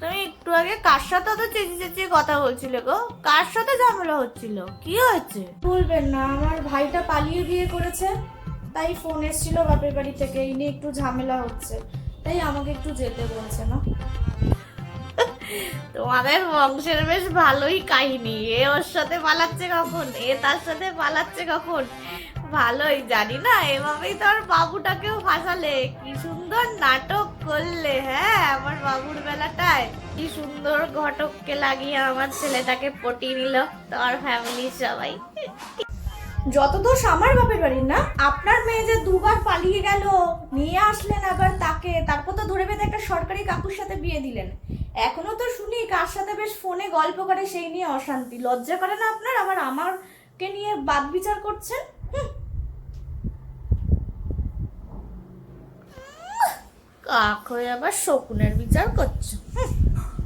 তুমি একটু আগে কার সাথে তো চেঁচিয়ে চেঁচিয়ে কথা বলছিলে গো? কার সাথে ঝামেলা হচ্ছিল? কি হয়েছে? বলবেন না আমার ভাইটা পালিয়ে বিয়ে করেছে তাই ফোন এসেছিল বাপের বাড়ি থেকে এই নিয়ে একটু ঝামেলা হচ্ছে তাই আমাকে একটু যেতে বলছে না। তোমাদের বংশের বেশ ভালোই কাহিনী এ ওর সাথে পালাচ্ছে কখন? এ তার সাথে পালাচ্ছে কখন? ভালোই জানি না এভাবেই তো আর বাবুটাকেও ফাঁসালে। কি সুন্দর নাটক করলে হ্যাঁ আমার বাবুর বেলাটায়। কি সুন্দর ঘটককে লাগিয়ে আমার ছেলেটাকে পটিয়ে নিল তোমার ফ্যামিলির সবাই। যত দোষ আমার বাপের বাড়ির না আপনার মেয়ে যে দুবার পালিয়ে গেল নিয়ে আসলেন আবার তাকে তারপর তো ধরে বেঁধে একটা সরকারি কাকুর সাথে বিয়ে দিলেন। এখনও তো শুনি কার সাথে বেশ ফোনে গল্প করে সেই নিয়ে অশান্তি। লজ্জা করে না আপনার? আবার আমারকে নিয়ে বাদ বিচার করছেন? হুম, কাক হয়ে আবার শকুনের বিচার করছ।